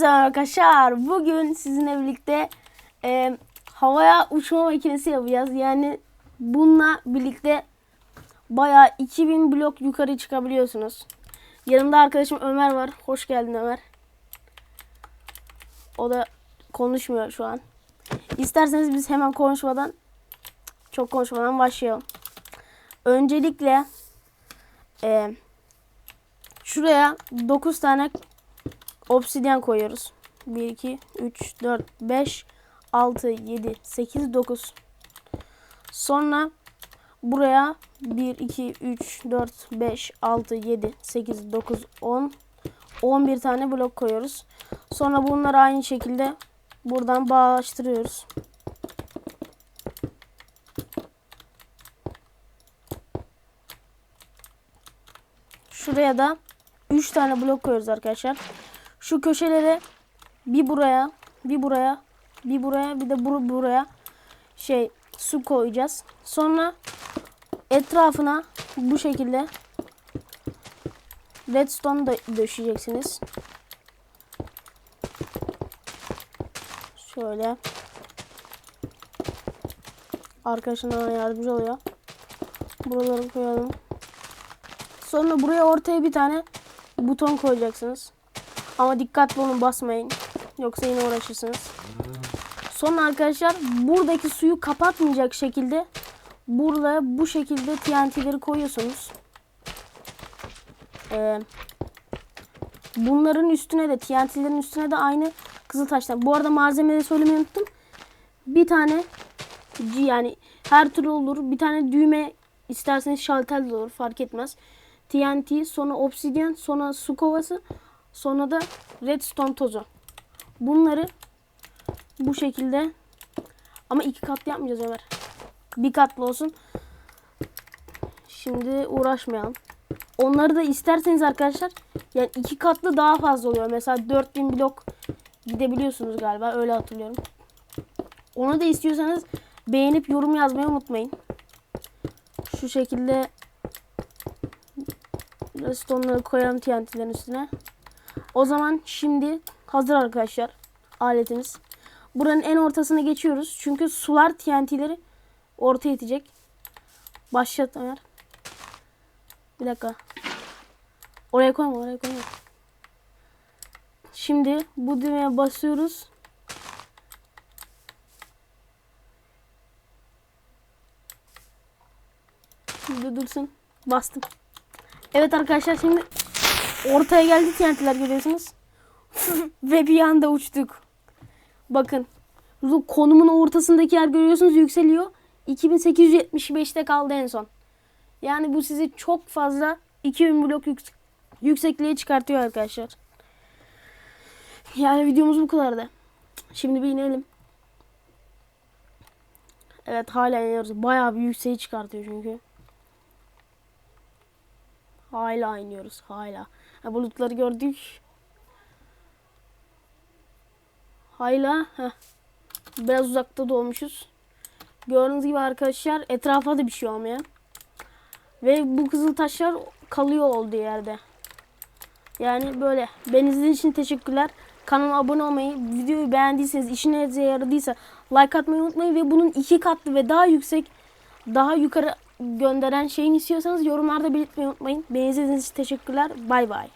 Hepinize arkadaşlar. Bugün sizinle birlikte e, havaya uçma makinesi yapacağız. Yani bununla birlikte bayağı 2000 blok yukarı çıkabiliyorsunuz. Yanımda arkadaşım Ömer var. Hoş geldin Ömer. O da konuşmuyor şu an. İsterseniz biz hemen konuşmadan çok konuşmadan başlayalım. Öncelikle e, şuraya 9 tane obsidyen koyuyoruz. 1, 2, 3, 4, 5, 6, 7, 8, 9. Sonra buraya 1, 2, 3, 4, 5, 6, 7, 8, 9, 10, 11 tane blok koyuyoruz. Sonra bunları aynı şekilde buradan bağlaştırıyoruz. Şuraya da 3 tane blok koyuyoruz arkadaşlar. Şu köşelere bir buraya, bir buraya, bir buraya, bir de bur buraya şey su koyacağız. Sonra etrafına bu şekilde redstone da döşeyeceksiniz. Şöyle. Arkadaşım bana yardımcı oluyor. Buraları koyalım. Sonra buraya ortaya bir tane buton koyacaksınız. Ama dikkatli olun basmayın. Yoksa yine uğraşırsınız. Sonra arkadaşlar buradaki suyu kapatmayacak şekilde burada bu şekilde TNT'leri koyuyorsunuz. Ee, bunların üstüne de TNT'lerin üstüne de aynı kızıl taşlar. Bu arada malzemeleri söylemeyi unuttum. Bir tane yani her türlü olur. Bir tane düğme isterseniz şalter de olur fark etmez. TNT, sonra obsidyen, sonra su kovası, sonra da redstone tozu. Bunları bu şekilde ama iki katlı yapmayacağız Ömer. Bir katlı olsun. Şimdi uğraşmayalım. Onları da isterseniz arkadaşlar yani iki katlı daha fazla oluyor. Mesela 4000 blok gidebiliyorsunuz galiba. Öyle hatırlıyorum. Onu da istiyorsanız beğenip yorum yazmayı unutmayın. Şu şekilde Redstone'ları koyalım TNT'lerin üstüne. O zaman şimdi hazır arkadaşlar aletimiz. Buranın en ortasına geçiyoruz. Çünkü sular TNT'leri ortaya itecek. Başlat Ömer. Bir dakika. Oraya koyma oraya koyma. Şimdi bu düğmeye basıyoruz. Şimdi dursun. Bastım. Evet arkadaşlar şimdi ortaya geldi TNT'ler görüyorsunuz. Ve bir anda uçtuk. Bakın. Konumun ortasındaki yer görüyorsunuz yükseliyor. 2875'te kaldı en son. Yani bu sizi çok fazla 2000 blok yük- yüksekliğe çıkartıyor arkadaşlar. Yani videomuz bu kadardı. Şimdi bir inelim. Evet hala iniyoruz. Bayağı bir yükseği çıkartıyor çünkü. Hala iniyoruz. Hala. Ha, bulutları gördük. Hala. Heh. Biraz uzakta doğmuşuz. Gördüğünüz gibi arkadaşlar etrafa da bir şey olmuyor. Ve bu kızıl taşlar kalıyor olduğu yerde. Yani böyle. Ben izlediğiniz için teşekkürler. Kanala abone olmayı, videoyu beğendiyseniz, işinize yaradıysa like atmayı unutmayın. Ve bunun iki katlı ve daha yüksek, daha yukarı gönderen şeyini istiyorsanız yorumlarda belirtmeyi unutmayın. Beni için teşekkürler. Bay bay.